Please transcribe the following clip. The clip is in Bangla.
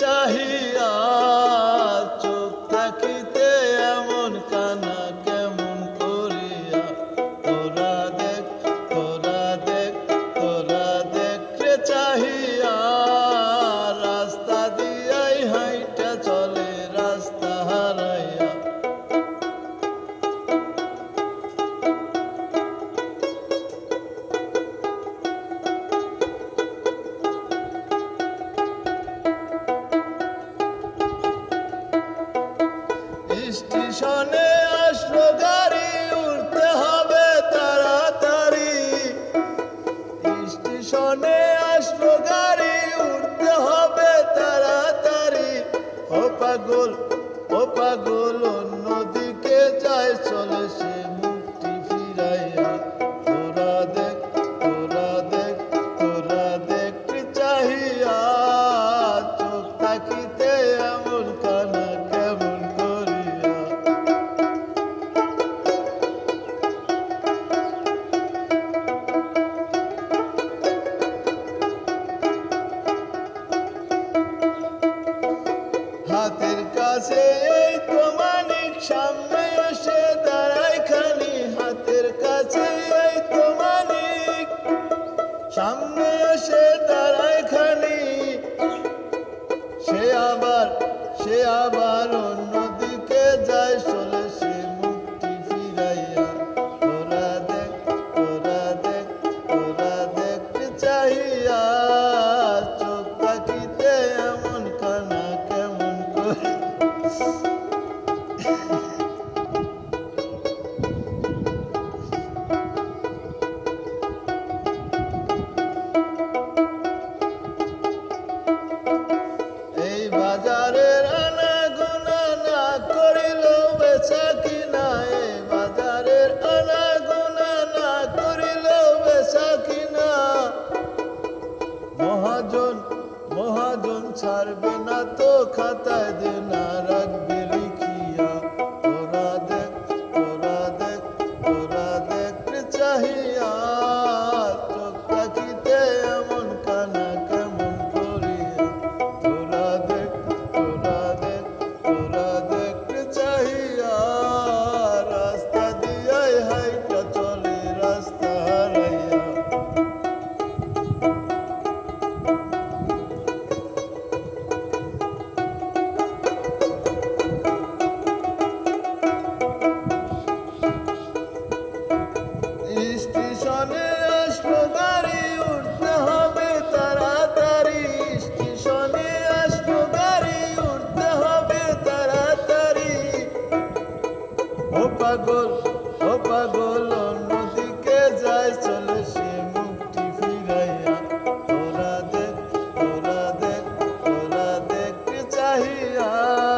চাহিয়া স্টেশনে আসলো গাড়ি, উঠতে হবে তাড়াতাড়ি। স্টেশনে আসলো গাড়ি, উঠতে হবে তাড়াতাড়ি। ও পাগল ও পাগল, অন্যদিকে যায়, চলে সে কাছে এই তো সামনে এসে দাঁড়ায় খালি হাতের কাছে এই তো সামনে এসে দাঁড়ায় খালি। সে আবার সে আবার ছাড়বে না তো খাতায় দেনারা পাগল, ও পাগল, অন্যদিকে যায় চলে সে মুক্তি ফিরাইয়া। তোরা দেখ তোরা দেখ তোরা দেখ চাহিয়া।